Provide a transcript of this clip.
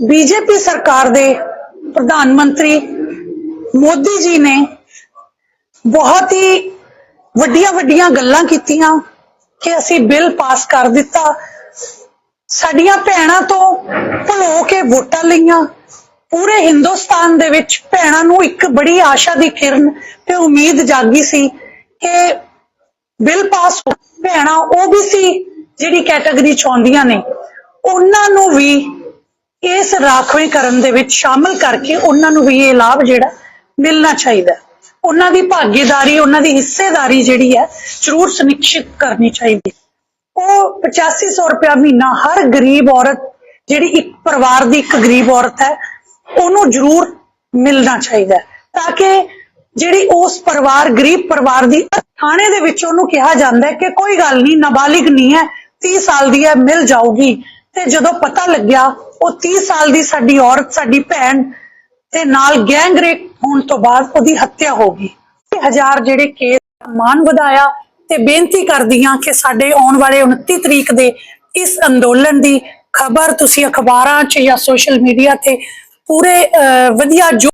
BJP ਸਰਕਾਰ ਦੇ ਪ੍ਰਧਾਨ ਮੰਤਰੀ ਮੋਦੀ ਜੀ ਨੇ ਬਹੁਤ ਹੀ ਵੱਡੀਆਂ ਵੱਡੀਆਂ ਗੱਲਾਂ ਕੀਤੀਆਂ ਕਿ ਅਸੀਂ ਬਿੱਲ ਪਾਸ ਕਰ ਦਿੱਤਾ। ਸਾਡੀਆਂ ਭੈਣਾਂ ਤੋਂ ਭਲੋ ਕੇ ਵੋਟਾਂ ਲਈਆਂ। ਪੂਰੇ ਹਿੰਦੁਸਤਾਨ ਦੇ ਵਿੱਚ ਭੈਣਾਂ ਨੂੰ ਇੱਕ ਬੜੀ ਆਸ਼ਾ ਦੀ ਕਿਰਨ ਤੇ ਉਮੀਦ ਜਾਗੀ ਸੀ ਕਿ ਬਿੱਲ ਪਾਸ ਹੋ ਭੈਣਾਂ ਸੀ ਜਿਹੜੀ ਕੈਟਾਗਰੀ ਚ ਆਉਂਦੀਆਂ ਨੇ। ਉਹਨਾਂ ਨੂੰ ਵੀ ਇਸ ਰਾਖਵੇਂਕਰਨ ਦੇ ਵਿੱਚ ਸ਼ਾਮਲ ਕਰਕੇ ਉਹਨਾਂ ਨੂੰ ਵੀ ਇਹ ਲਾਭ ਜਿਹੜਾ ਮਿਲਣਾ ਚਾਹੀਦਾ ਉਹਨਾਂ ਦੀ ਭਾਗੀਦਾਰੀ, ਉਹਨਾਂ ਦੀ ਹਿੱਸੇਦਾਰੀ ਜਿਹੜੀ ਹੈ, ਜ਼ਰੂਰ ਸੁਨਿਸ਼ਚਿਤ ਕਰਨੀ ਚਾਹੀਦੀ ਹੈ। ਉਹ 8500 ਰੁਪਇਆ ਮਹੀਨਾ ਹਰ ਗਰੀਬ ਔਰਤ, ਜਿਹੜੀ ਇੱਕ ਪਰਿਵਾਰ ਦੀ ਇੱਕ ਗਰੀਬ ਔਰਤ ਹੈ, ਉਹਨੂੰ ਜ਼ਰੂਰ ਮਿਲਣਾ ਚਾਹੀਦਾ ਤਾਂ ਕਿ ਜਿਹੜੀ ਉਸ ਪਰਿਵਾਰ, ਗਰੀਬ ਪਰਿਵਾਰ ਦੀ ਥਾਣੇ ਦੇ ਵਿੱਚ ਉਹਨੂੰ ਕਿਹਾ ਜਾਂਦਾ ਹੈ ਕਿ ਕੋਈ ਗੱਲ ਨਹੀਂ, ਨਾਬਾਲਿਗ ਨਹੀਂ ਹੈ 30 ਸਾਲ ਦੀ ਹੈ, ਮਿਲ ਜਾਊਗੀ। ਤੇ ਜਦੋਂ ਪਤਾ ਲੱਗਿਆ ਉਹ 30 ਸਾਲ ਦੀ ਸਾਡੀ ਔਰਤ ਸਾਡੀ ਭੈਣ ਤੇ ਨਾਲ ਗੈਂਗਰੇਪ ਹੋਣ ਤੋਂ ਬਾਅਦ ਉਹਦੀ ਹੱਤਿਆ ਹੋ ਗਈ। ਹਜ਼ਾਰ ਜਿਹੜੇ ਕੇਸ ਮਾਨ ਵਧਾਇਆ ਤੇ ਬੇਨਤੀ ਕਰਦੀ ਹਾਂ ਕਿ ਸਾਡੇ ਆਉਣ ਵਾਲੇ 29 ਤਰੀਕ ਦੇ ਇਸ ਅੰਦੋਲਨ ਦੀ ਖਬਰ ਤੁਸੀਂ ਅਖਬਾਰਾਂ 'ਚ ਜਾਂ ਸੋਸ਼ਲ ਮੀਡੀਆ ਤੇ ਪੂਰੇ ਅਹ, ਵਧੀਆ